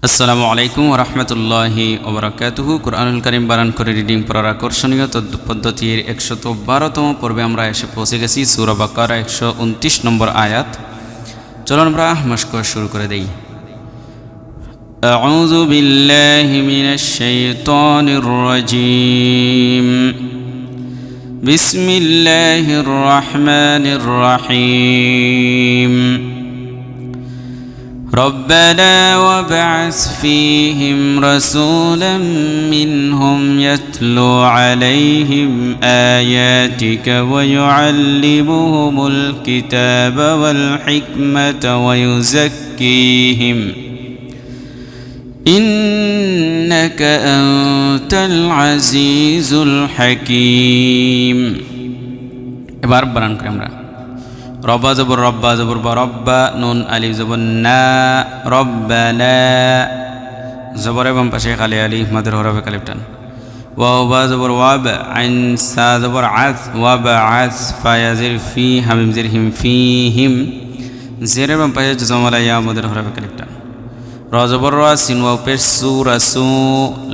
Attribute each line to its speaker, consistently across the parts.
Speaker 1: আসসালামু আলাইকুম রহমতুল্লাহি ওবরাকাতুহু কোরআনুল করিম বারান করে রিডিং পড়ার আকর্ষণীয় তদ্দ পদ্ধতির একশত বারোতম পর্বে আমরা এসে পৌঁছে গেছি সুরা বাকারা একশো উনত্রিশ নম্বর আয়াত চলুন আমরা মস্ক শুরু করে দেই أعوذ بالله من الشيطان الرجيم بسم الله الرحمن الرحيم ربنا وابعث فيهم رسولا منهم يتلو عليهم آياتك ويعلمهم الكتاب والحكمة ويزكيهم إنك أنت العزيز الحكيم এবার বানান করে আমরা রব্বা জবর রব্বা জবর বা রব্বা নুন আলি জবর না, রব্বা না। জবর এবং পাশে খালি আলি মাদের হরফে কালিপটান ওয়াবা জবর ওয়াব, আইন সা জবর আস ওয়াব আস ফায়াজির ফি, হামিম জির হিম ফি হিম। জের এবং পাশে জমালা ইয়া মাদের হরফে কালিপটান র জবর র, সিন ওয়াও পেশ, সু রাসু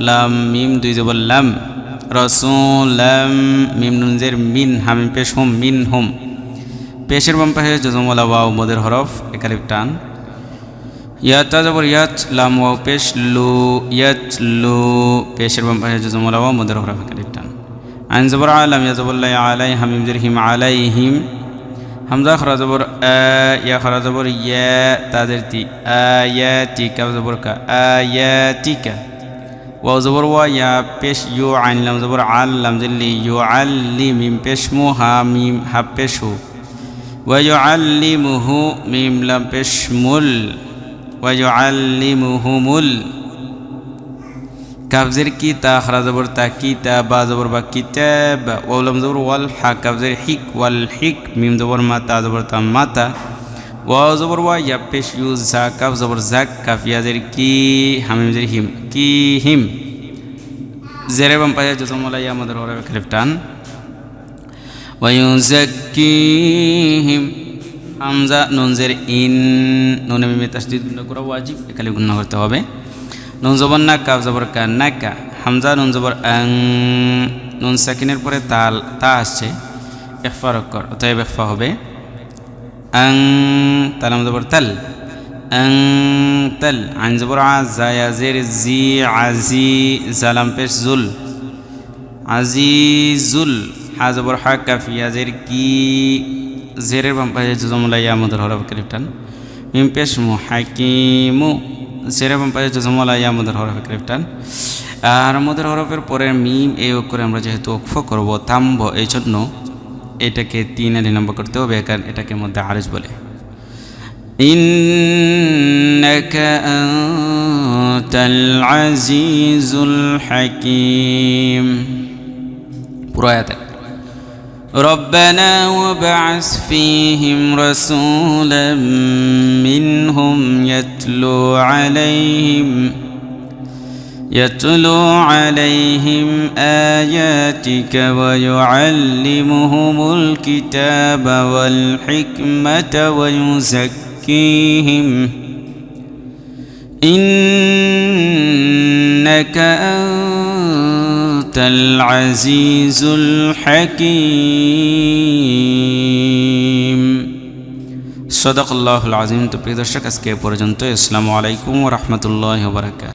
Speaker 1: লাম, মিম, দুই জবর লাম। রসু লাম, মিম, নুন মিন, হামিম পেশ, হুম, মিন, হুম। পেশের বাম পাশে জজমলা ওয়াও মদের হরফ একালিপ টান। ইয়াতা জবর ইয়াত লাম ওয়াও পেশ লু, ইয়াত লু, পেশের বাম পাশে জজমলা ওয়াও মদের হরফ একালিপ টান। আইন জবর আলাম ইয়া জবল্লাহ আলাই, হামিম জের হিম আলাই হিম হামজা খরা জবর ইয়া খরা জবর ইয়া তাদের তি আয়াতি কা জবর কা আয়াতিকা ওয়াও জবর ওয়া, ইয়া পেশ ইউ, আইন লাম জবর আল, লাম জিল্লি ইউ আল্লি মিম পেশ মু, হা, মিম, হা, পেশ হু। ওয়াজআল্লিমুহু মিম লাম পেশমুল ওয়াজআল্লিমুহুমুল কাবজের কিতা খরা জবর তা কিতা বা জবর বা কিতাব ওয়ালাম জবর ওয়াল হা কাবজের হিক ওয়াল হিক মিম জবর মাতা জবর তা মাতা ওয়া জবর ওয়া ইয়া পেশ ইউ জা কাব জবর জাক কাফিয়াজের কি হামিমজের হিম কি হিম জেরে বাম পায়া জসমলা ইয়া মাদার হরা খেলিফ ওয়ুজাক্কিহিম হামজা নুনজের ইন নুনে মিমে তাসদিদ গুণ করা ওয়াজিব এখানে গুণ করতে হবে। নুন জবর না কাব জবর কা না কা হামজা, নুন জবর আং, নুন সাকিনের পরে তাল, তা আসছে। এফা রক্কর অতএব এফা হবে। আং, তালাম জবর তাল। আং, তাল, আইন জবর আ জায়াজের জি আজি জালাম, পেশ, জুল। আজিজুল হাজবর হা কাফিয়াজের কি জেরের বাম পাশে জজমলা ইয়া মদর হরফ ক্রিপ্টান মিম পেশ মু হাকিমু জেরের বাম পাশে জজমলা ইয়া মদর হরফ ক্রিপ্টান আর মদর হরফের পরে মিম এই করে আমরা যেহেতু অক্ফ করবো থামব এই জন্য এটাকে তিন আলি নম্বর করতে হবে কারণ এটাকে মধ্যে আরেজ বলে إنك أنت العزيز الحكيم برايتك ربنا وابعث فيهم رسولا منهم يتلو عليهم يتلو عليهم آياتك ويعلمهم الكتاب والحكمة ويزكيهم إنك أنت العزيز الحكيم صدق الله العظيم তো প্রিয় দর্শক আজকে এ পর্যন্ত আসসালামু আলাইকুম রহমতুল্লাহ বরাকাত